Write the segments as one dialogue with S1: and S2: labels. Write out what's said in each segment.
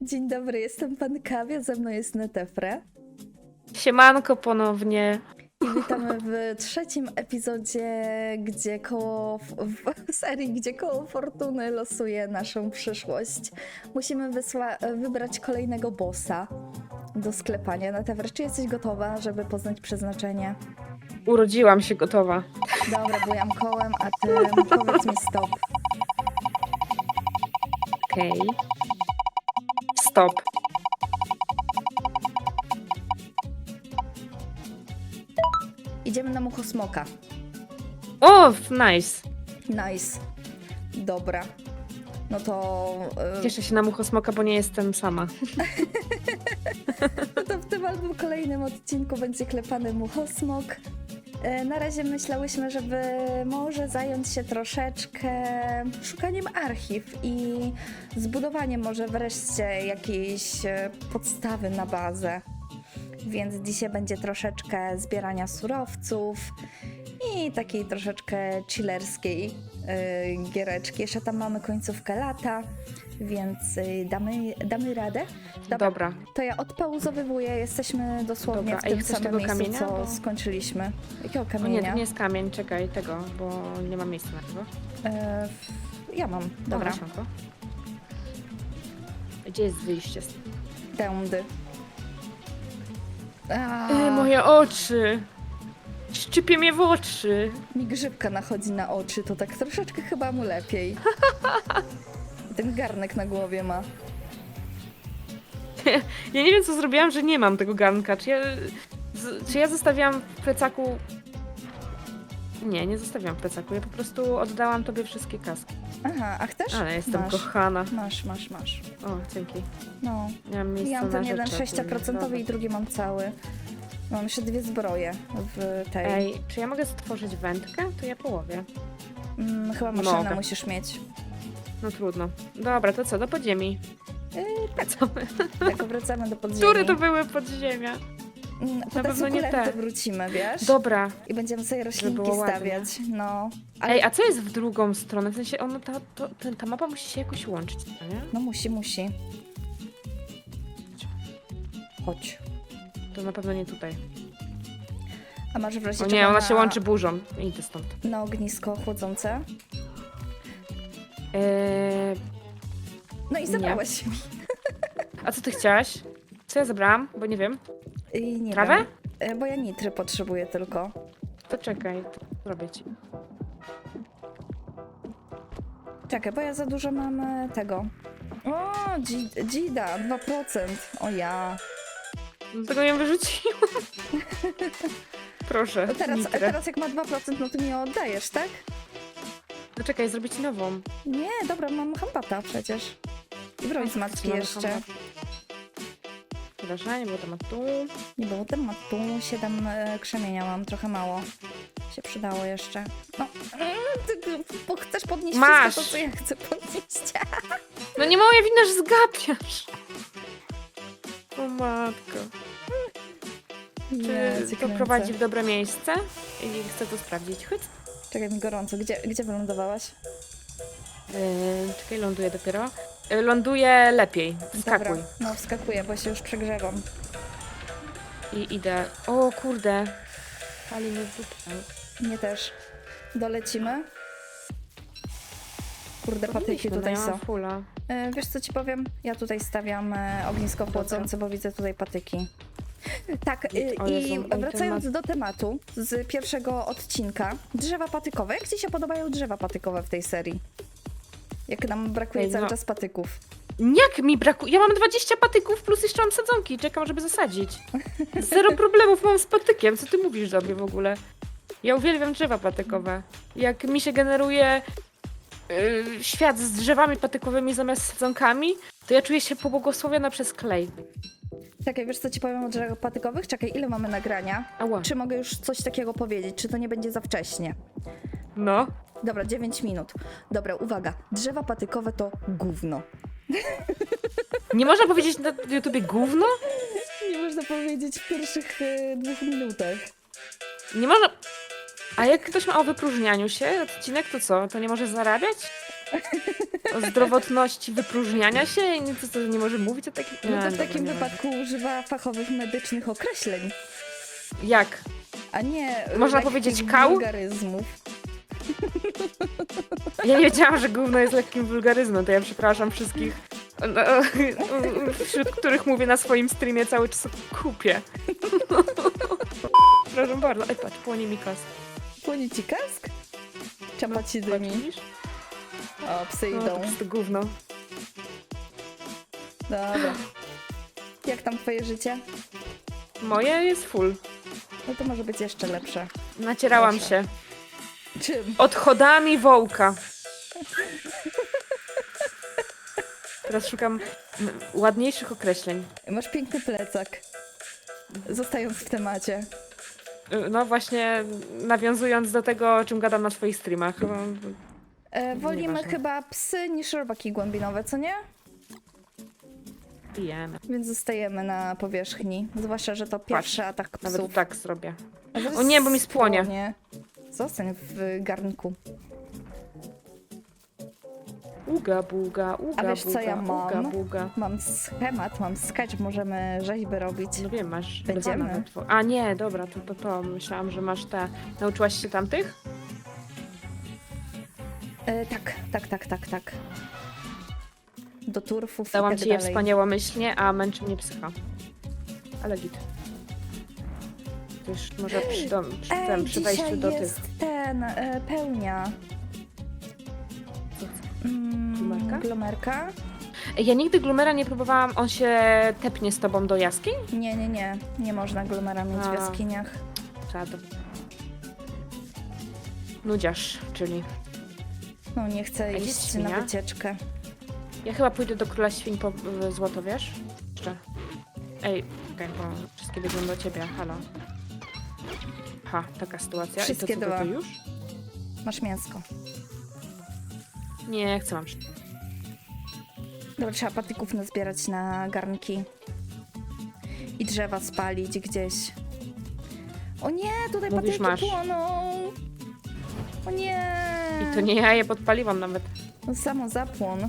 S1: Dzień dobry, jestem pan Kawia, ze mną jest Netefre.
S2: Siemanko ponownie.
S1: I witamy w trzecim epizodzie, gdzie koło, w serii, gdzie koło fortuny losuje naszą przyszłość. Musimy wybrać kolejnego bossa do sklepania. Netefre, czy jesteś gotowa, żeby poznać przeznaczenie?
S2: Urodziłam się gotowa.
S1: Dobra, bujam kołem, a ty powiedz mi stop.
S2: Okej. Stop.
S1: Idziemy na muchosmoka.
S2: O, nice.
S1: Nice. Dobra. No to... y,
S2: Cieszę się na muchosmoka, bo nie jestem sama.
S1: No to w tym albo kolejnym odcinku będzie klepany muchosmok. E, Na razie myślałyśmy, żeby może zająć się troszeczkę szukaniem archiw i zbudowaniem może wreszcie jakiejś e, podstawy na bazę. Więc dzisiaj będzie troszeczkę zbierania surowców i takiej troszeczkę chillerskiej e, giereczki. Jeszcze tam mamy końcówkę lata, więc e, damy, damy radę. Dobra.
S2: Dobra.
S1: To ja odpauzowywuję, jesteśmy dosłownie
S2: Dobra,
S1: w
S2: a
S1: tym
S2: chcesz
S1: samym
S2: tego
S1: miejscu,
S2: kamienia?
S1: co
S2: Bo-
S1: skończyliśmy. Jakiego
S2: O nie,
S1: kamienia?
S2: to nie jest kamień, czekaj, tego, bo nie ma miejsca na tego.
S1: E, ja mam, dobra.
S2: Dobra. Gdzie jest wyjście? z-
S1: Tędy. A,
S2: E, moje oczy! Szczypie mnie w oczy.
S1: Mi grzybka nachodzi na oczy, to tak troszeczkę chyba mu lepiej. Ten garnek na głowie ma.
S2: Ja nie wiem, co zrobiłam, że nie mam tego garnka. Czy ja, z, czy ja zostawiłam w plecaku... Nie, nie zostawiłam w plecaku. Ja po prostu oddałam tobie wszystkie kaski.
S1: Aha, a chcesz?
S2: Ale jestem
S1: masz.
S2: kochana.
S1: Masz, masz, masz.
S2: O, dzięki.
S1: No,
S2: Nie mam miejsca
S1: ja mam ten jeden
S2: rzeczy
S1: 6%
S2: ogólnie.
S1: i drugi mam cały. Mam jeszcze dwie zbroje w tej.
S2: Ej, czy ja mogę stworzyć wędkę? To ja połowię.
S1: Mm, chyba maszynę
S2: Mogę.
S1: musisz mieć.
S2: No trudno. Dobra, to co, do podziemi?
S1: Yy,
S2: Co my?
S1: tak, wracamy do podziemi.
S2: Które to były podziemia?
S1: Mm, Po te
S2: pewno nie te.
S1: wrócimy, wiesz?
S2: Dobra.
S1: I będziemy sobie roślinki
S2: ładnie.
S1: stawiać. No. Ale
S2: Ej, a co jest w drugą stronę? W sensie, ono, ta, to, ten, ta mapa musi się jakoś łączyć, no nie?
S1: no musi, musi. Chodź.
S2: To na pewno nie tutaj.
S1: A masz w razie
S2: O nie, ona
S1: na,
S2: się łączy burzą. Idę stąd.
S1: na ognisko chłodzące?
S2: Eee,
S1: No i
S2: Nie.
S1: zabrałeś mi.
S2: a co ty chciałaś? Co ja zabrałam? Bo nie wiem.
S1: I nie
S2: Trawę?
S1: wiem. E, Bo ja nitry potrzebuję tylko.
S2: To czekaj, to zrobię ci.
S1: Czekaj, bo ja za dużo mam e, tego. O, dzi- dzida, 2%. O ja.
S2: Dlatego ją wyrzuciłam. Proszę,
S1: teraz, teraz jak ma 2%, no to mi ją oddajesz, tak?
S2: No czekaj, zrobię ci nową.
S1: Nie, dobra, mam hambata przecież. I broń z matki
S2: Mamy
S1: jeszcze.
S2: kombat. Proszę, nie było tematu.
S1: Nie było tematu, 7 e, krzemienia mam, trochę mało. Się przydało jeszcze. No, mm, ty, bo chcesz podnieść
S2: Masz.
S1: wszystko to, co ja chcę podnieść.
S2: No nie moja wina, że zgapiasz. O matko. Czy to
S1: kręcę.
S2: prowadzi w dobre miejsce? I chcę to sprawdzić. Chodź.
S1: Czekaj mi gorąco, gdzie, gdzie wylądowałaś?
S2: Yy, czekaj, ląduję dopiero. Yy, ląduję lepiej. Wskakuj.
S1: Dobra, no wskakuję, bo się już przegrzewam.
S2: I idę. O kurde. Pali mnie dupę.
S1: Mnie też. Dolecimy. Kurde, patyki
S2: Powinniśmy,
S1: tutaj
S2: no ja mam
S1: są. E, wiesz co ci powiem? Ja tutaj stawiam e, ognisko chłodzące, bo widzę tutaj patyki. Tak,
S2: O
S1: i wracając do tematu z pierwszego odcinka. Drzewa patykowe. Jak ci się podobają drzewa patykowe w tej serii? Jak nam brakuje cały
S2: no.
S1: czas patyków.
S2: Jak mi brakuje? Ja mam 20 patyków plus jeszcze mam sadzonki. Czekam, żeby zasadzić. Zero problemów mam z patykiem. Co ty mówisz do mnie w ogóle? Ja uwielbiam drzewa patykowe. Jak mi się generuje yy, świat z drzewami patykowymi zamiast sadzonkami, to ja czuję się pobłogosławiona przez klej.
S1: Czekaj, wiesz co ci powiem o drzewach patykowych? Czekaj, ile mamy nagrania?
S2: Ała.
S1: Czy mogę już coś takiego powiedzieć? Czy to nie będzie za wcześnie?
S2: No.
S1: Dobra, 9 minut. Dobra, uwaga. Drzewa patykowe to gówno.
S2: Nie można powiedzieć na YouTubie gówno?
S1: Nie można powiedzieć w pierwszych e, dwóch minutach.
S2: Nie można... A jak ktoś ma o wypróżnianiu się odcinek, to co? To nie może zarabiać? O zdrowotności wypróżniania się? I nie- co, co, nie może mówić o takim...
S1: No to w takim wypadku używa fachowych medycznych określeń.
S2: Jak?
S1: a nie y,
S2: Można
S1: lekkich
S2: powiedzieć kał?
S1: wulgaryzmów.
S2: Ja nie wiedziałam, że gówno jest lekkim wulgaryzmem, to ja przepraszam wszystkich, no, wśród których mówię na swoim streamie cały czas o kupie. Przepraszam bardzo. Ej, patrz, płonie mi kask.
S1: Płonie ci kask? Czapa ci dymi.
S2: Widzisz?
S1: O, psy
S2: No, to
S1: idą.
S2: po prostu gówno.
S1: Dobra. Jak tam twoje życie?
S2: Moje jest full.
S1: No to może być jeszcze lepsze.
S2: Nacierałam
S1: Proszę.
S2: się.
S1: Czym?
S2: Odchodami wołka. Teraz szukam mm, ładniejszych określeń.
S1: Masz piękny plecak. Zostając w temacie.
S2: Y, No właśnie, nawiązując do tego, o czym gadam na swoich streamach. No,
S1: E, wolimy
S2: Nieważne.
S1: chyba psy niż robaki głębinowe, co nie?
S2: Pijemy.
S1: Więc zostajemy na powierzchni. Zwłaszcza, że to pierwszy atak psów.
S2: Nawet tak zrobię.
S1: A zaraz
S2: O nie, bo mi spłonie.
S1: spłonie. Zostań w garnku.
S2: Uga buga, uga
S1: A wiesz, co
S2: buga,
S1: ja mam?
S2: uga buga.
S1: Mam schemat, mam sketch, możemy rzeźby robić.
S2: No wiem, masz
S1: Będziemy.
S2: nawet. A nie, dobra, to, to to. Myślałam, że masz te. Nauczyłaś się tamtych?
S1: E, tak, tak, tak, tak, tak. Do turfów
S2: Dałam
S1: i
S2: ci
S1: tak
S2: je
S1: dalej.
S2: wspaniałomyślnie, a męczy mnie psycha. Ale git. To już może przy, do, przy,
S1: Ej,
S2: tym, przy wejściu
S1: dzisiaj
S2: do
S1: jest
S2: tych.
S1: ten, e, pełnia. Mm,
S2: Glumerka?
S1: Glumerka?
S2: Ej, Ja nigdy Glumera nie próbowałam, on się tepnie z tobą do jaskiń?
S1: Nie, nie, nie. Nie można glumera mieć w
S2: A.
S1: jaskiniach.
S2: Czad. Nudziarz, czyli.
S1: No, nie chcę
S2: jest
S1: iść
S2: świnia?
S1: na wycieczkę.
S2: Ja chyba pójdę do Króla Świń po y, złoto, wiesz? Jeszcze. Ej, okej, bo wszystkie biegną do ciebie, halo. Ha, taka sytuacja.
S1: Wszystkie
S2: I to co,
S1: dwa.
S2: to, to już?
S1: Masz mięsko.
S2: Nie, chcę mam.
S1: Dobra, trzeba patyków nazbierać na garnki. I drzewa spalić gdzieś. O nie, tutaj
S2: Mówisz,
S1: patyki
S2: masz.
S1: płoną. O nie.
S2: I to nie ja je podpaliłam nawet.
S1: No, samo zapłon.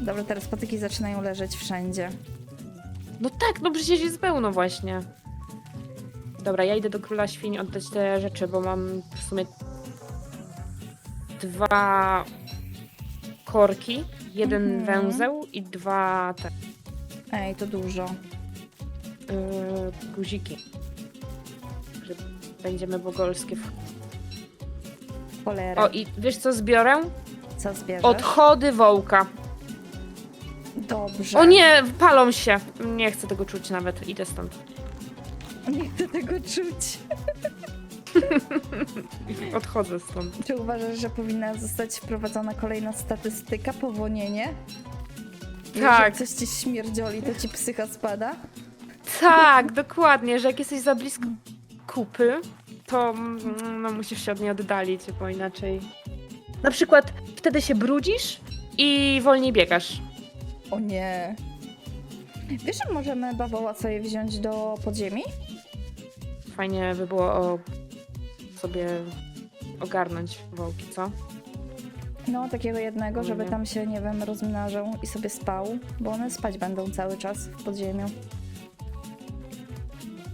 S1: Dobra, teraz patyki zaczynają leżeć wszędzie.
S2: No tak, no przecież jest pełno właśnie. Dobra, ja idę do Króla Świń oddać te rzeczy, bo mam w sumie dwa korki, jeden
S1: Mhm.
S2: węzeł i dwa te
S1: Ej, to dużo.
S2: yy, guziki. Będziemy bogolskie. W...
S1: Cholera.
S2: O, i wiesz co zbiorę?
S1: Co zbierzesz?
S2: Odchody wołka.
S1: Dobrze.
S2: O nie, palą się. Nie chcę tego czuć nawet. Idę stąd.
S1: Nie chcę tego czuć.
S2: Odchodzę stąd.
S1: Czy uważasz, że powinna zostać wprowadzona kolejna statystyka, powonienie?
S2: Tak.
S1: Że coś ci śmierdzioli, to ci psycha spada?
S2: Tak, dokładnie, że jak jesteś za blisko kupy, to mm, no, musisz się od niej oddalić, bo inaczej. Na przykład wtedy się brudzisz i wolniej biegasz.
S1: O nie. Wiesz, że możemy bawoła sobie wziąć do podziemi?
S2: Fajnie by było o, sobie ogarnąć wołki, co?
S1: No, takiego jednego, żeby
S2: Nie.
S1: tam się, nie wiem, rozmnażał i sobie spał, bo one spać będą cały czas w podziemiu.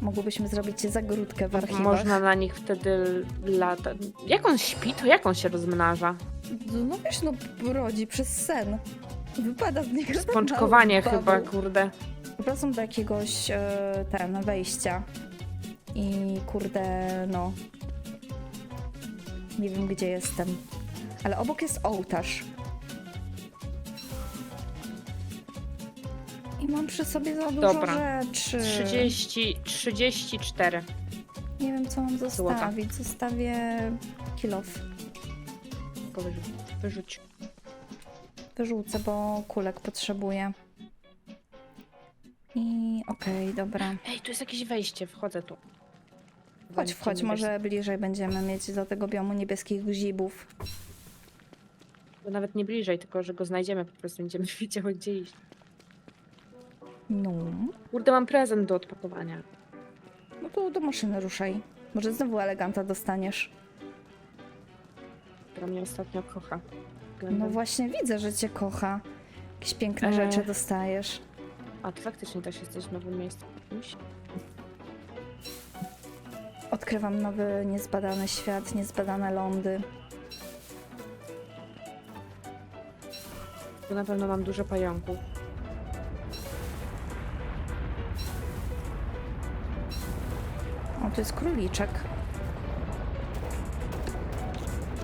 S1: Mogłybyśmy zrobić zagródkę w archiwach.
S2: Można na nich wtedy lata. Jak on śpi, to jak on się rozmnaża?
S1: No wiesz, no rodzi przez sen. Wypada z niego tak
S2: Spączkowanie
S1: mały
S2: chyba, kurde.
S1: Wracam do jakiegoś e, ten, wejścia. I kurde, no. Nie wiem gdzie jestem. Ale obok jest ołtarz. I mam przy sobie za dużo
S2: Dobra.
S1: rzeczy.
S2: 30, 34.
S1: Nie wiem co mam
S2: Złota.
S1: zostawić. Zostawię kilof.
S2: Tylko wyrzuć. Wyrzuć.
S1: Wyrzucę, bo kulek potrzebuję. I okej, dobra.
S2: Ej, tu jest jakieś wejście, wchodzę tu.
S1: Chodź, wchodź, może bliżej będziemy mieć do tego biomu niebieskich gzibów.
S2: Bo nawet nie bliżej, tylko że go znajdziemy, po prostu będziemy wiedziały gdzie iść.
S1: No.
S2: Kurde, mam prezent do odpakowania.
S1: No to do maszyny ruszaj. Może znowu eleganta dostaniesz.
S2: która mnie ostatnio kocha.
S1: No właśnie widzę, że cię kocha. Jakieś piękne
S2: E.
S1: rzeczy dostajesz.
S2: A, to faktycznie też jesteś w nowym miejscu. jakimś.
S1: Odkrywam nowy, niezbadany świat, niezbadane lądy.
S2: Tu na pewno mam dużo pająków.
S1: O, tu jest króliczek.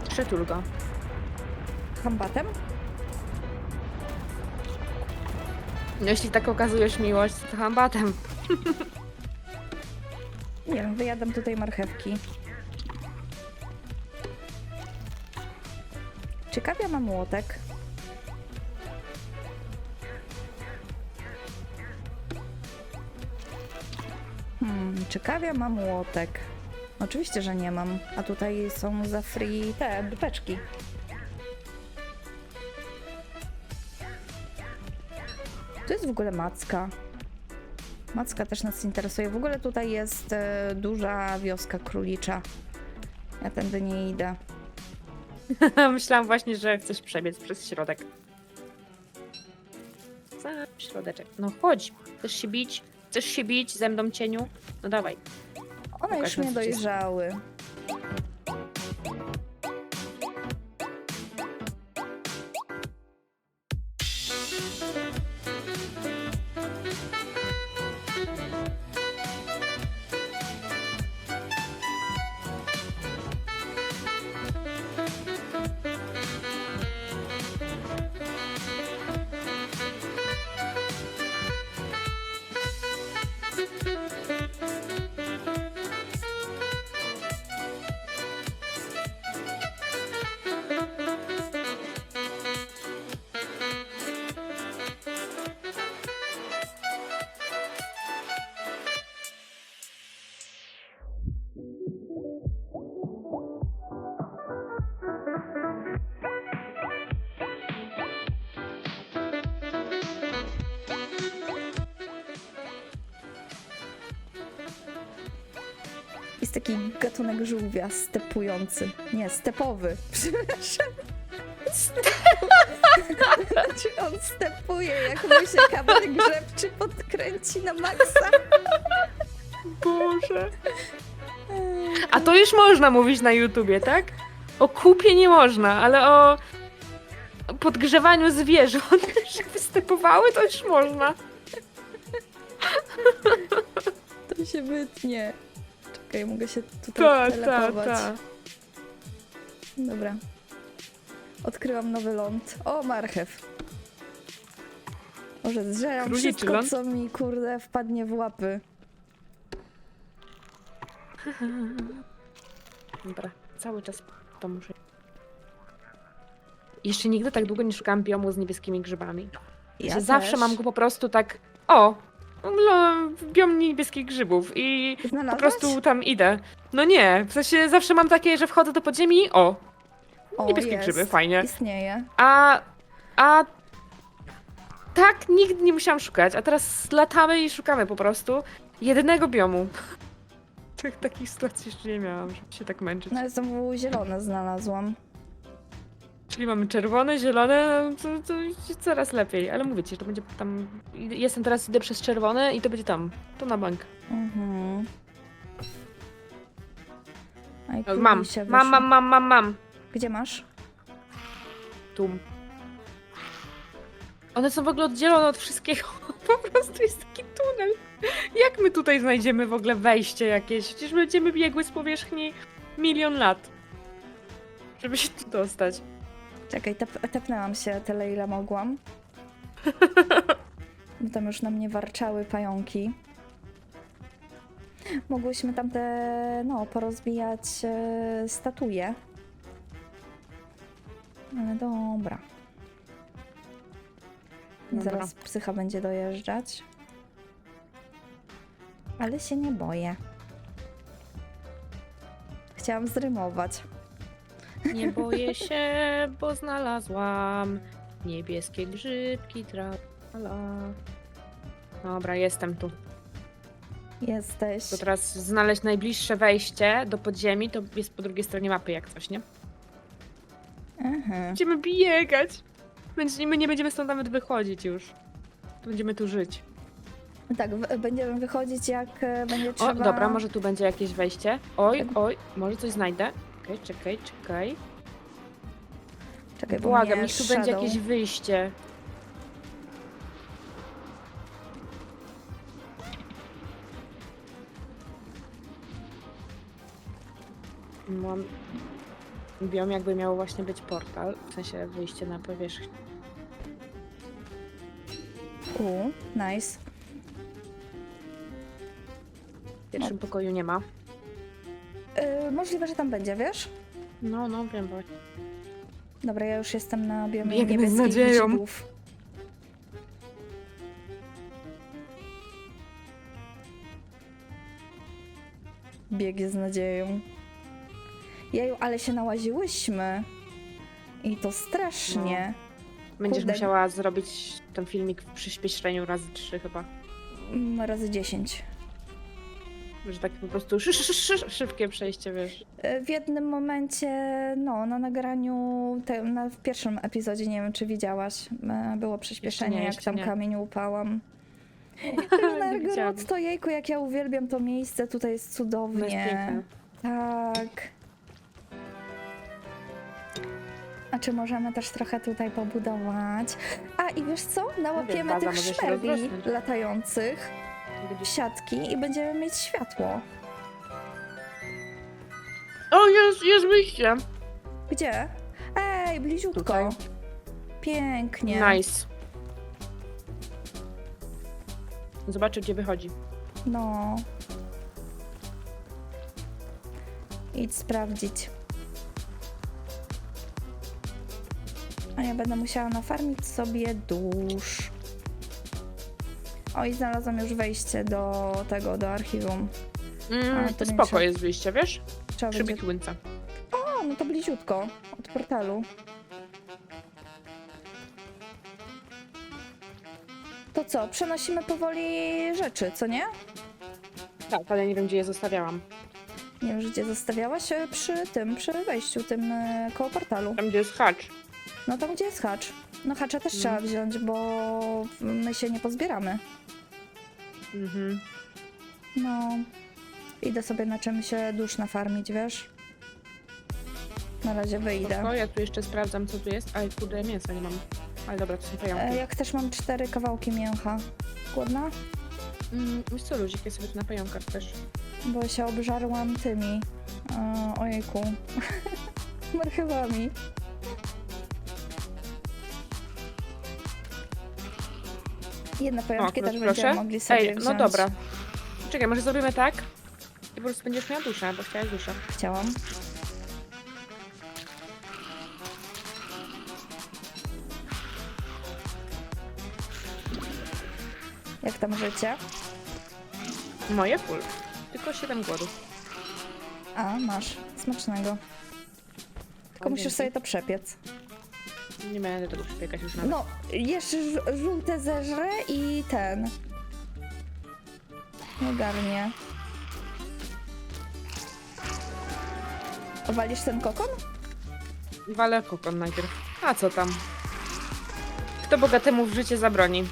S2: Przytul go.
S1: Kombatem?
S2: No, jeśli tak okazujesz miłość, to hambatem.
S1: Nie wiem, wyjadam tutaj marchewki. Ciekawia mam młotek. Hmm, ciekawia mam młotek. Oczywiście, że nie mam. A tutaj są za free te dupeczki. Tu jest w ogóle macka. Macka też nas interesuje. W ogóle tutaj jest e, duża wioska królicza. Ja tędy nie idę.
S2: Myślałam właśnie, że chcesz przebiec przez środek. Za środeczek. No chodź. Chcesz się bić? Chcesz się bić ze mną cieniu? No dawaj.
S1: One już
S2: Pokażmy,
S1: nie
S2: co ci-
S1: dojrzały. Taki gatunek żółwia stepujący. Nie, stepowy. Przepraszam. Znaczy on stepuje, jak mu się kabel grzebczy podkręci na maksa.
S2: Boże. A to już można mówić na YouTubie, tak? O kupie nie można, ale o podgrzewaniu zwierząt, że występowały, to już można.
S1: To się wytnie. Czekaj, mogę się tutaj
S2: Tak, tak,
S1: telepować.
S2: tak.
S1: Dobra. Odkryłam nowy ląd. O, marchew. Może zżeram
S2: Króliczy
S1: wszystko,
S2: ląd?
S1: co mi, kurde, wpadnie w łapy.
S2: Dobra, cały czas to muszę. Jeszcze nigdy tak długo nie szukałam biomu z niebieskimi grzybami.
S1: Ja
S2: że zawsze
S1: też.
S2: mam go po prostu tak. O! Lo- Biom niebieskich grzybów i po
S1: Znalazłaś?
S2: prostu tam idę. No nie, w sensie zawsze mam takie, że wchodzę do podziemi i o!
S1: O,
S2: Niebieskie
S1: jest.
S2: grzyby, fajnie.
S1: Istnieje.
S2: A. A. Tak, nigdy nie musiałam szukać, a teraz latamy i szukamy po prostu jedynego biomu. Tych takich sytuacji jeszcze nie miałam, żeby się tak męczyć.
S1: No, znowu zielone znalazłam.
S2: Czyli mamy czerwone, zielone, to, to coraz lepiej, ale mówię ci, że to będzie tam. Jestem teraz, idę przez czerwone i to będzie tam. To na bank.
S1: Mhm. Aj,
S2: Mam, mam,
S1: wyszło.
S2: mam, mam, mam, mam.
S1: Gdzie masz?
S2: Tu. One są w ogóle oddzielone od wszystkiego. Po prostu jest taki tunel. Jak my tutaj znajdziemy w ogóle wejście jakieś? Przecież będziemy biegły z powierzchni milion lat. Żeby się tu dostać.
S1: Czekaj, tep tepnęłam się tyle, ile mogłam. Bo tam już na mnie warczały pająki. Mogłyśmy tam te, no, porozbijać e, statue. Ale dobra.
S2: Dobra.
S1: Zaraz psycha będzie dojeżdżać. Ale się nie boję. Chciałam zrymować.
S2: Nie boję się, bo znalazłam niebieskie grzybki, trala. Dobra, jestem tu.
S1: Jesteś.
S2: To teraz znaleźć najbliższe wejście do podziemi, to jest po drugiej stronie mapy jak coś, nie?
S1: Aha.
S2: Będziemy biegać. Będzie, my nie będziemy stąd nawet wychodzić już. Będziemy tu żyć.
S1: Tak, w- będziemy wychodzić jak e, będzie trzeba...
S2: O, dobra, może tu będzie jakieś wejście. Oj, oj, może coś znajdę. Okej, czekaj, czekaj.
S1: Czekaj, bo
S2: Błagam,
S1: mnie
S2: niech tu będzie jakieś wyjście. Mam... Biom jakby miał właśnie być portal, w sensie wyjście na powierzchnię.
S1: U, nice.
S2: W pierwszym pokoju nie ma.
S1: E, możliwe, że tam będzie, wiesz?
S2: No, no, wiem, bo...
S1: Dobra, ja już jestem na biomie
S2: Biegnę z
S1: niebieskich
S2: nadzieją.
S1: Bieg z nadzieją. Jeju, ale się nałaziłyśmy. I to strasznie.
S2: Będziesz
S1: Kurde.
S2: musiała zrobić ten filmik w przyspieszeniu razy trzy chyba.
S1: Mm, Razy 10.
S2: Że takie po prostu szy, szy, szy, szy, szybkie przejście, wiesz.
S1: E, W jednym momencie, no, na nagraniu, te, na, w pierwszym epizodzie, nie wiem czy widziałaś, e, było przyspieszenie,
S2: nie,
S1: jak tam
S2: nie.
S1: kamień upałam. Nargorod, to jejku, jak ja uwielbiam to miejsce, tutaj jest
S2: No
S1: cudownie.
S2: jest piękne.
S1: Tak. A czy możemy też trochę tutaj pobudować? A i wiesz co? Nałapiemy
S2: baza
S1: tych szmerli latających siatki i będziemy mieć światło.
S2: O, jest, jest wyjście!
S1: Gdzie? Ej, bliziutko.
S2: Tutaj.
S1: Pięknie.
S2: Nice. Zobaczę, gdzie wychodzi.
S1: No. Idź sprawdzić. A ja będę musiała nafarmić sobie dusz. O, i znalazłam już wejście do tego, do archiwum.
S2: Mm,
S1: A, to
S2: spoko
S1: trzeba.
S2: jest wyjście, wiesz?
S1: Trzeba
S2: Przy
S1: będzie... O, no to bliziutko. Od portalu. To co, przenosimy powoli rzeczy, co nie?
S2: Tak, ale nie wiem, gdzie je zostawiałam.
S1: Nie wiem, gdzie zostawiałaś e, przy tym, przy wejściu, tym e, koło portalu.
S2: Tam, gdzie jest hacz.
S1: No tam, gdzie jest hacz. No hacza też
S2: Mhm.
S1: trzeba wziąć, bo my się nie pozbieramy.
S2: Mhm.
S1: No. Idę sobie na czymś się dusz nafarmić, wiesz? Na razie wyjdę.
S2: Spoko, ja tu jeszcze sprawdzam, co tu jest. Ale kurde, mięsa nie mam. Ale dobra, to są
S1: E,
S2: pająki.
S1: jak też mam cztery kawałki mięcha. Głodna?
S2: Mm, wiesz co, luzik, ja sobie tu na pająkach też.
S1: Bo się obżarłam tymi. E, ojejku. Marchewami. Jedne pajączki też
S2: proszę.
S1: będziemy mogli sobie
S2: Ej,
S1: wziąć.
S2: no dobra. Czekaj, może zrobimy tak? I po prostu będziesz miała duszę, bo chciałaś duszę.
S1: Chciałam. Jak tam życie?
S2: Moje full. Tylko 7 głodów.
S1: A, masz. Smacznego. Tylko
S2: O,
S1: musisz
S2: dzięki.
S1: sobie to przepiec.
S2: Nie będę tego przypiekać już nawet.
S1: No, jeszcze ż- żółte zeżre i ten. Nie ogarnie. Walisz ten kokon?
S2: Walę kokon najpierw. A co tam? Kto bogatemu w życie zabroni?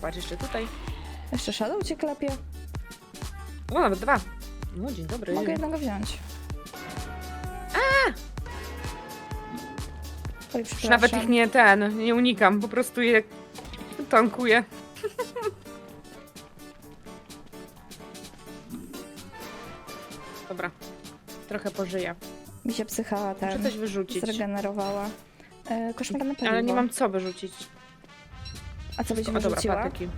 S2: Patrz, jeszcze tutaj.
S1: Jeszcze shadow cię klepie.
S2: O, nawet dwa. No, dzień dobry.
S1: Mogę jednego wziąć. Oj,
S2: Już nawet ich nie ten, nie unikam, po prostu je tankuję. Dobra, trochę pożyję.
S1: Mi się psycha
S2: Muszę
S1: ten
S2: coś wyrzucić,
S1: zregenerowała. E, koszmarne paliwo.
S2: ale nie mam co wyrzucić.
S1: A co byś
S2: O, dobra,
S1: wyrzuciła?
S2: patyki.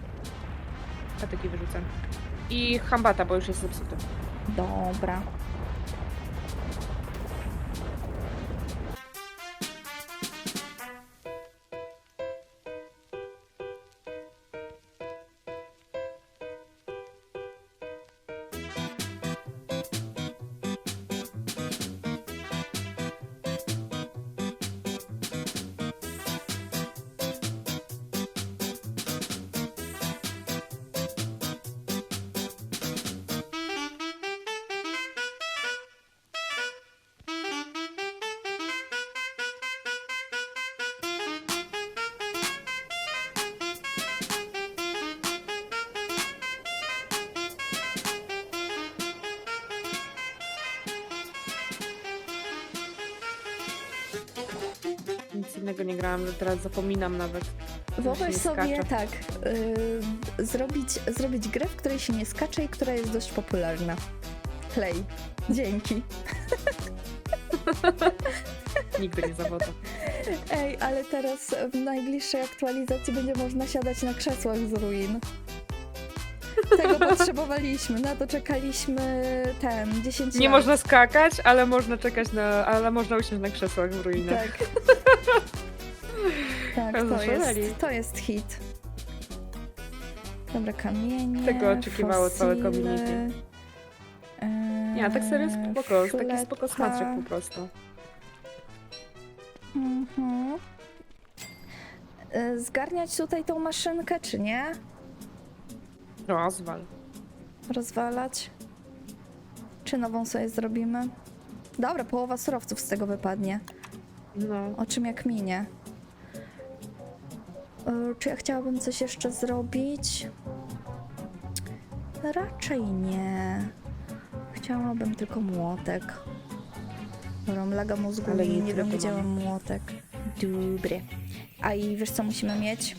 S2: Patyki wyrzucę. I hambata, bo już jest zepsuty.
S1: Dobra.
S2: Innego nie grałam, że teraz zapominam nawet.
S1: Wyobraź sobie
S2: skacze.
S1: tak, y, zrobić, zrobić grę, w której się nie skacze i która jest dość popularna. Klej. Dzięki.
S2: Nigdy nie zawodzę.
S1: Ej, ale teraz w najbliższej aktualizacji będzie można siadać na krzesłach z ruin. Tego potrzebowaliśmy, na to czekaliśmy ten 10
S2: Nie
S1: lat.
S2: można skakać, ale można czekać na. ale można usiąść na krzesłach w ruinach.
S1: Tak. tak, to
S2: zaszaleli.
S1: jest, to jest hit. Dobra, kamienie.
S2: Tego oczekiwało całe
S1: fosile,
S2: community.
S1: Eee,
S2: Nie, a tak serio spoko, taki spoko smaczek po prostu.
S1: Mhm. E, Zgarniać tutaj tą maszynkę, czy nie?
S2: Rozwal.
S1: Rozwalać? Czy nową sobie zrobimy? Dobra, połowa surowców z tego wypadnie.
S2: No.
S1: O czym jak minie? E, Czy ja chciałabym coś jeszcze zrobić? Raczej nie. Chciałabym tylko młotek. Dobra, mam laga mózgu
S2: Ale
S1: i
S2: nie
S1: nie wiem,
S2: tylko
S1: gdzie
S2: mam.
S1: mam młotek. Dobry. A i wiesz co musimy mieć?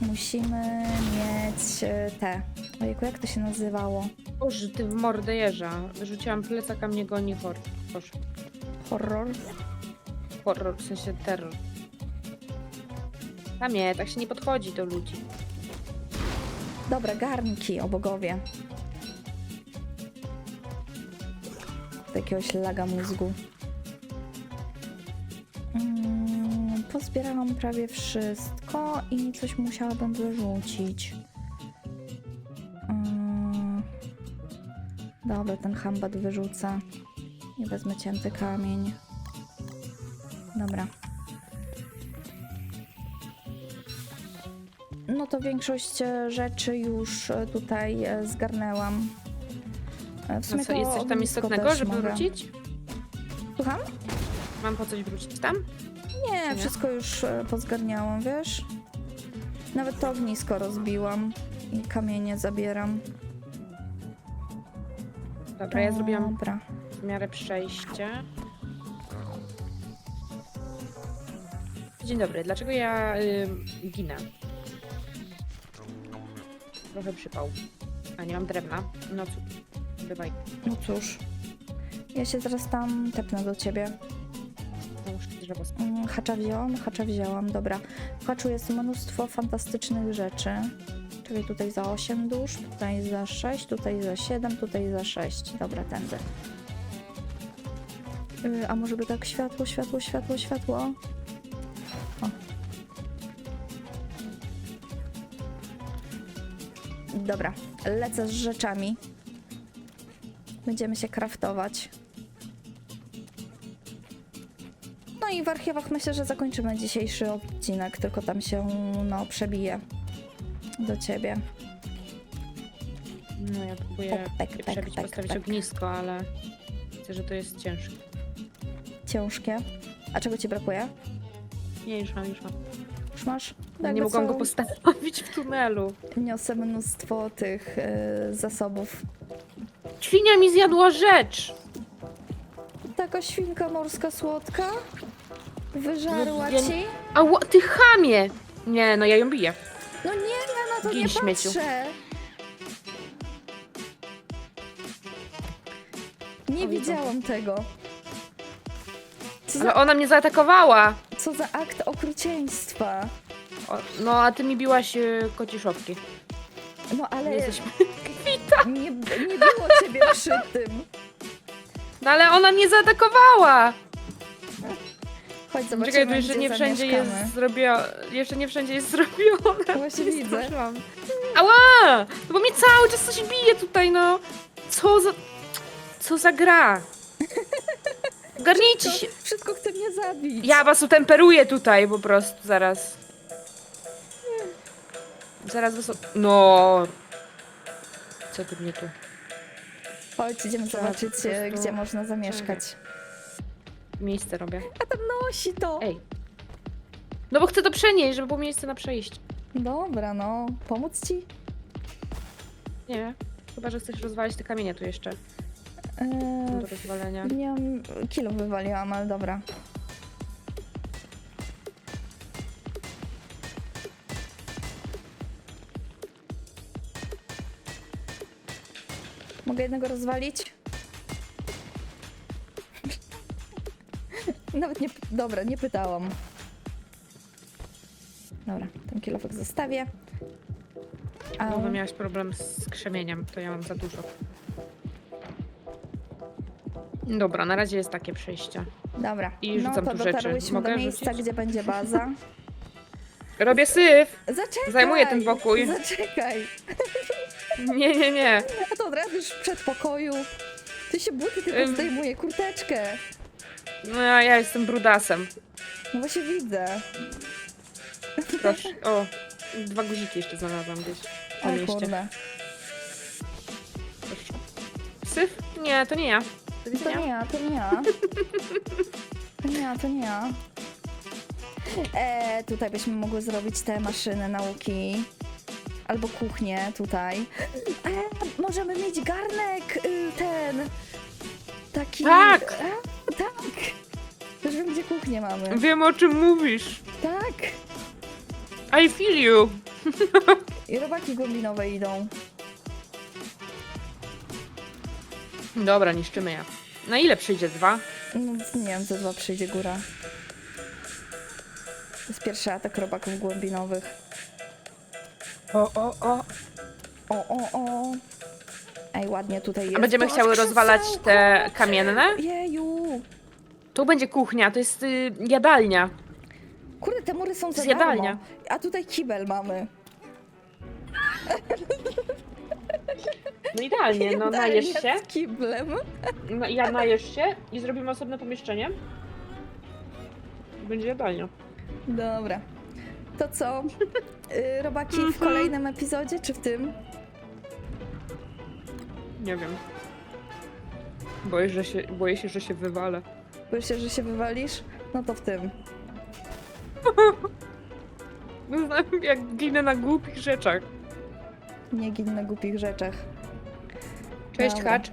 S1: Musimy mieć e, te. Ojejku, jak to się nazywało?
S2: Boże, ty w mordę jeża. Wyrzuciłam plecaka, mnie goni hor. Boże.
S1: Horror?
S2: Horror, w sensie terror. A nie, tak się nie podchodzi do ludzi.
S1: Dobra, garnki, o bogowie. Z jakiegoś laga mózgu. Mm, pozbierałam prawie wszystko i coś musiałabym wyrzucić. Mm, dobra, ten hambat wyrzucę. I wezmę cięty kamień. Dobra. No to większość e, rzeczy już e, tutaj e, zgarnęłam. W
S2: No
S1: sumie
S2: co,
S1: to
S2: jest coś tam istotnego, żeby
S1: mogę.
S2: wrócić?
S1: Słucham?
S2: Mam po coś wrócić tam?
S1: Nie, wszystko już e, pozgarniałam, wiesz? Nawet to ognisko rozbiłam i kamienie zabieram.
S2: Dobra, ja zrobiłam
S1: Dobra.
S2: w miarę przejście. Dzień dobry, dlaczego ja y, ginę? Trochę przypał. A nie mam drewna. No cóż, bywaj.
S1: No cóż. Ja się zaraz tam tepnę do ciebie. Mm, Hacza wzięłam, hacza wzięłam, dobra. W haczu jest mnóstwo fantastycznych rzeczy. Czekaj, tutaj za 8 dusz, tutaj za 6, tutaj za 7, tutaj za 6. Dobra, tędy. Yy, a może by tak światło, światło, światło, światło? O. Dobra, lecę z rzeczami. Będziemy się kraftować. No i w archiwach myślę, że zakończymy dzisiejszy odcinek, tylko tam się no, przebije do ciebie.
S2: No ja próbuję
S1: Pek, pek, pek,
S2: przebić,
S1: pek,
S2: postawić
S1: pek.
S2: ognisko, ale widzę, że to jest ciężkie.
S1: Ciężkie. A czego ci brakuje?
S2: Nie, już mam, już mam.
S1: Już masz?
S2: nie
S1: Jakby
S2: mogłam
S1: co,
S2: go postawić w tunelu.
S1: Niosę mnóstwo tych y, zasobów.
S2: Świnia mi zjadła rzecz!
S1: Taka świnka morska słodka? Wyżarła
S2: Ja-
S1: ci?
S2: A ty chamie! Nie, no ja ją biję.
S1: No nie, ja na to
S2: Gin
S1: nie
S2: śmieciu.
S1: patrzę. Nie
S2: Oj,
S1: widziałam tego. Co
S2: Ale
S1: za,
S2: ona mnie zaatakowała!
S1: co za akt okrucieństwa.
S2: O, no, a ty mi biłaś y, kociszowki.
S1: No ale
S2: Jesteśmy...
S1: nie, nie było ciebie przy tym.
S2: No ale ona mnie zaatakowała!
S1: Chodź, zobaczymy,
S2: Czekaj, tu jeszcze
S1: gdzie
S2: nie wszędzie
S1: zamieszkamy.
S2: jest zrobione. Jeszcze nie wszędzie jest zrobione.
S1: Właśnie
S2: Nie
S1: widzę.
S2: zdążyłam. Ała! No bo mnie cały czas coś bije tutaj, no. Co za... Co za gra? Ogarnijcie się.
S1: wszystko chce mnie zabić.
S2: Ja was utemperuję tutaj po prostu zaraz. Zaraz was... o- No... Co ty mnie tu...
S1: Chodź, idziemy zobaczyć,
S2: po prostu-
S1: gdzie można zamieszkać
S2: miejsce robię.
S1: A tam nosi to!
S2: Ej. No bo chcę to przenieść, żeby było miejsce na przejście.
S1: Dobra, no. Pomóc ci?
S2: Nie. Chyba, że chcesz rozwalić te kamienie tu jeszcze.
S1: Eee,
S2: Do rozwalenia.
S1: nie mam... Kilo wywaliłam, ale dobra. Mogę jednego rozwalić? Nawet nie... Dobra, nie pytałam. Dobra, ten kilofek zostawię. Au.
S2: bo miałaś problem z krzemieniem, to ja mam za dużo. Dobra, na razie jest takie przejście.
S1: Dobra,
S2: I
S1: no
S2: rzucam
S1: to
S2: tu rzeczy.
S1: dotarłyśmy
S2: Mogę
S1: do miejsca,
S2: rzucić?
S1: gdzie będzie baza.
S2: Robię syf!
S1: Zaczekaj!
S2: Zajmuję ten pokój.
S1: Zaczekaj!
S2: Nie, nie, nie.
S1: A to od razu już w przedpokoju. Ty się buty tylko
S2: Ym.
S1: zdejmuje, kurteczkę.
S2: No ja, ja jestem brudasem.
S1: No właśnie widzę.
S2: Proszę. O, dwa guziki jeszcze znalazłam gdzieś na
S1: O
S2: mieście.
S1: kurde.
S2: Proszę. Syf? Nie, to nie ja. Do
S1: To
S2: widzenia.
S1: nie ja, to nie ja. To nie ja, to nie ja. E, tutaj byśmy mogły zrobić te maszyny nauki. Albo kuchnię tutaj. E, możemy mieć garnek y, ten. Taki.
S2: Tak.
S1: E, tak. Wiem, gdzie kuchnię mamy.
S2: Wiem o czym mówisz.
S1: Tak.
S2: I feel you.
S1: I robaki głębinowe idą.
S2: Dobra, niszczymy je. Na ile przyjdzie? Dwa?
S1: No, nie wiem, za dwa przyjdzie góra. To jest pierwszy atak robaków głębinowych.
S2: O, o, o.
S1: O, o, o. Ej, ładnie tutaj jest.
S2: A będziemy
S1: Patrz,
S2: chciały rozwalać
S1: krzesełko!
S2: te kamienne?
S1: Jeju.
S2: Tu będzie kuchnia, to jest y, jadalnia.
S1: Kurde, te mury są za
S2: jest jadalnia.
S1: darmo. A tutaj kibel mamy.
S2: No idealnie, no
S1: Jadalnia
S2: najesz się.
S1: z kiblem.
S2: No, ja najesz się i zrobimy osobne pomieszczenie. Będzie jadalnia.
S1: Dobra. To co? Y, robaki w
S2: Mhm.
S1: kolejnym epizodzie, czy w tym?
S2: Nie wiem. Boję, że się, boję się, że się wywalę.
S1: Boisz się, że się wywalisz? No to w tym.
S2: Znam jak ginę na głupich rzeczach.
S1: Nie gin na głupich rzeczach.
S2: Cześć,
S1: Dobra.
S2: Hacz.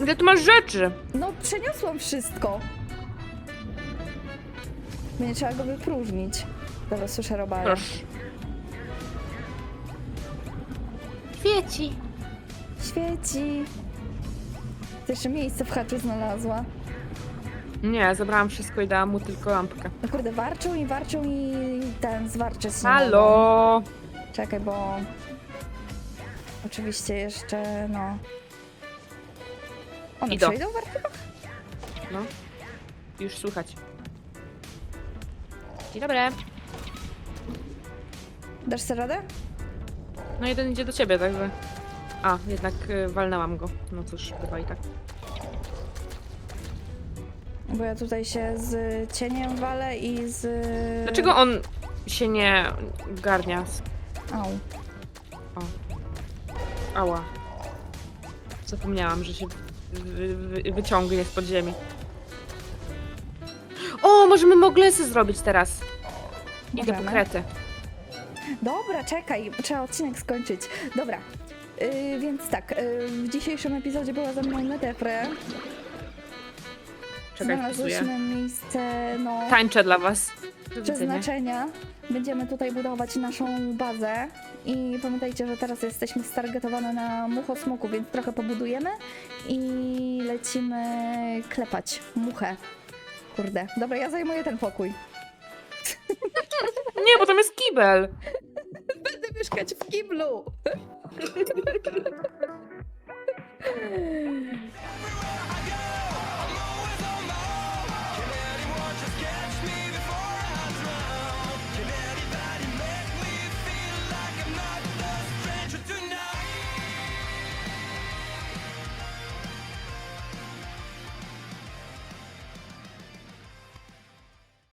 S2: Ile tu masz rzeczy?
S1: No, przeniosłam wszystko. Będzie trzeba go wypróżnić. Dobra, słyszę robale.
S2: Proszę. Świeci.
S1: Świeci. To jeszcze miejsce w haczu znalazła.
S2: Nie, zabrałam wszystko i dałam mu tylko lampkę.
S1: No kurde, warczą i warczą i ten zwarczyć nie mogą.
S2: Halo!
S1: Czekaj, bo... Oczywiście jeszcze, no... One
S2: Idą. No. Już słuchać. Dzień dobry.
S1: Dasz sobie radę?
S2: No jeden idzie do ciebie, także... A, jednak y, walnęłam go. No cóż, bywa i tak.
S1: Bo ja tutaj się z cieniem walę i z...
S2: Dlaczego on się nie garnia? z-
S1: Au.
S2: Ała. Zapomniałam, że się wy, wy, wyciągnie z podziemi. O, możemy moglesy zrobić teraz. Idę po
S1: Możemy.
S2: krety.
S1: Dobra, czekaj, trzeba odcinek skończyć. Dobra, yy, więc tak, yy, w dzisiejszym epizodzie była ze mną Netefre.
S2: Czekaj, wpisuję.
S1: Znalazłyśmy miejsce, no,
S2: Tańczę dla was. Do widzenia.
S1: przeznaczenia. Będziemy tutaj budować naszą bazę. I pamiętajcie, że teraz jesteśmy stargetowane na muchosmoku, więc trochę pobudujemy i lecimy klepać muchę. Kurde, dobra, ja zajmuję ten pokój.
S2: Nie, bo tam jest kibel.
S1: Będę mieszkać w kiblu.